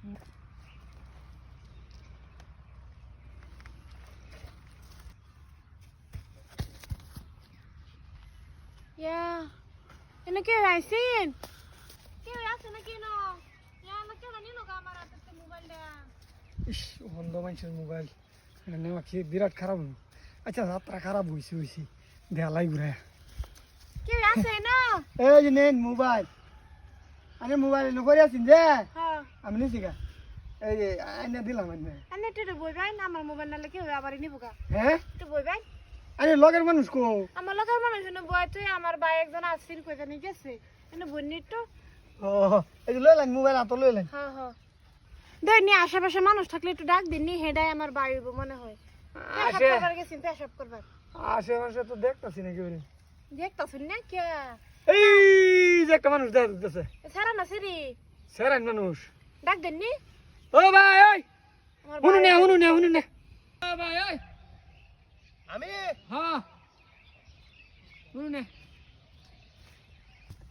ইয়া ইয়া লোক আমার হাতে মোবাইলটা ইস বন্ধ মানুষের মোবাইল নেওয়া কি বিরাট খারাপ আচ্ছা যাত্রা খারাপ হয়েছে হয়েছে দেয়ালাই ঘুরে আছে না এই যে নেন মোবাইল আমি মোবাইল নকরি আছেন যে আমি নিছি গা। এই যে আইনা দিলাম আইনা। আনে একটু বই ভাই না আমার মোবাইল নালে কেউ আবার নিব গা। হ্যাঁ একটু বই ভাই আরে লগের মানুষ কো? আমার লোকের মানুষ জন্য বই তুই আমার ভাই একজন আসছিল কই জানি গেছে। এনে বই নি একটু ও এই যে লইলেন মোবাইল হাতে লইলেন হ্যাঁ হ্যাঁ। দেখ নি আশেপাশে মানুষ থাকলে একটু ডাক দিন নি হেডাই আমার বাড়ি মনে হয়। আসে। করবার গেছি পেশাব করবার। আশেপাশে তো দেখতেছি নাকি ওরে। দেখতাছুন না কে? এই যে একটা মানুষ দেখা সারা না সিরি সেরান মানুষ। ডাক দেন নি। ও ভাই ওই। আমার শুনু ভাই- নে শুনু নে শুনু নে। ও ভাই ওই। আমি? হ্যাঁ। নে।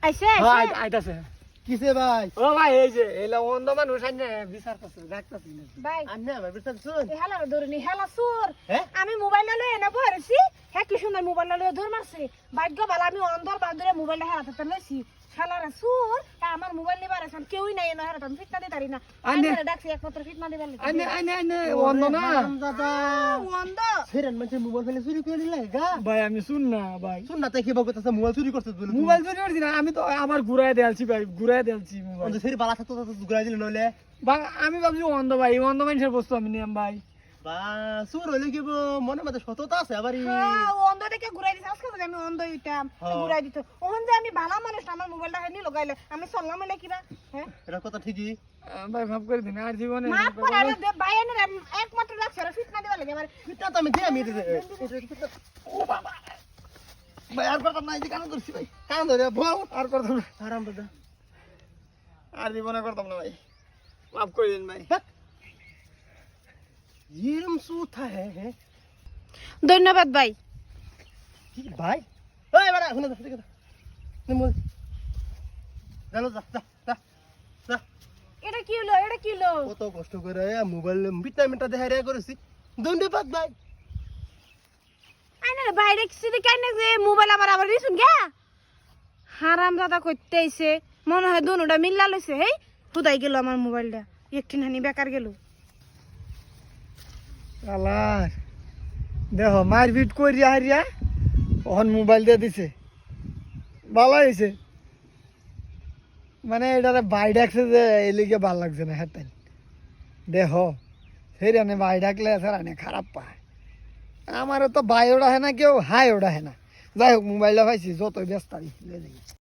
আইছে হ্যাঁ আইছে। আইতাছে। কিসে ভাই? ও ভাই এই যে এলা অন্ধ মানুষ আইনে দেখতাছি না ভাই। আন্নে ভাই বিস্তার শুন এই হালার ধরনি হেলা সুর? আমি মোবাইল লয়ে এনে বহেছি হ্যাঁ কি সুন্দর মোবাইল লয়ে ধর মারছে। ভাগ্য ভালো আমি অন্ধর বান্ধরে মোবাইল হাতে লইছি। শালারা সুর আমার মোবাইল নিবার আছেন কেউই নাই এনে হারাতাম ফিটনা দিতে পারি না। আনে- আমি ডাকছি একমাত্র ফিটনা দিবার লাগি আইনে আইনে আইনে অন্ধ না। দাদা। অন্ধ ফেরেন মানুষের মোবাইল ফেলে চুরি করে দিলে গা। ভাই আমি শুন না ভাই। শুন না তাই কি বলতে মোবাইল চুরি করছিস বলে মোবাইল চুরি করছি না আমি তো আমার ঘুরাই দেয়ালছি ভাই ঘুরাই দেয়ালছি মোবাইল। অন্ধ ফেরি বালা থাকতো তো ঘুরাই দিলে নইলে। ভাই আমি ভাবছি অন্ধ ভাই অন্ধ মানুষের বস্তু আমি নিয়াম ভাই। বা চুর হইলে কি বো, মনে মধ্যে সততা আছে আবার ই- হ্যাঁ ও অন্ধ দেখে ঘুরাই দিছে আমি অন্ধ হইতাম। ঘুরাই দিত। ওখান যে আমি ভালো মানুষ আমার মোবাইলটা হেনি লগাইলে আমি চললাম হইলে কিবা হ্যাঁ? এটা কথা ঠিকই। ভাই মাফ করে দিন আর জীবনে মাফ করে আরে দে ভাই এনে একমাত্র ডাকছে ওরা ফিটনা দিবার লাগে আমার। ফিটনা তো আমি দিই আমি ও বাবা! ভাই আর করতাম না এই যে কান ধরছি ভাই। কান ধরে বউ আর করতাম না আরাম দাদা। আর জীবনে করতাম না ভাই। মাফ করে দিন ভাই। হ্যাঁ। ধন্যবাদ ভাই। কি ভাই। এই বাড়া শুনে যা ঠিক জানো যা। যা যা যা এটা কি হলো? এটা কি হলো? কত কষ্ট করে মোবাইল ভিটামিনটা দেখাই রে করেছি। ধন্যবাদ ভাই। আইনা রে বাইরে কিছু কেন যে মোবাইল আবার আবার দিছুন গে। হারাম দাদা করতে আইছে। মনে হয় দুনুটা মিল্লা লইছে হেই। হুদাই গেল আমার মোবাইলটা। একটি নানি বেকার গেল। আলার দেখো মারপিট করিয়া হারিয়া ওখান মোবাইল দিয়ে দিছে। ভালো হয়েছে। মানে এটারে বাই ডাকছে যে, এই লিগে ভালো লাগছে না হ্যাঁ দেহ, সেই রানে বাই ডাকলে স্যার খারাপ পায়। আমারও তো বাই ওড়া হয় না, কেউ হাই ওড়া হয় না। যাই হোক, মোবাইলটা পাইছি, যতই ব্যস্ত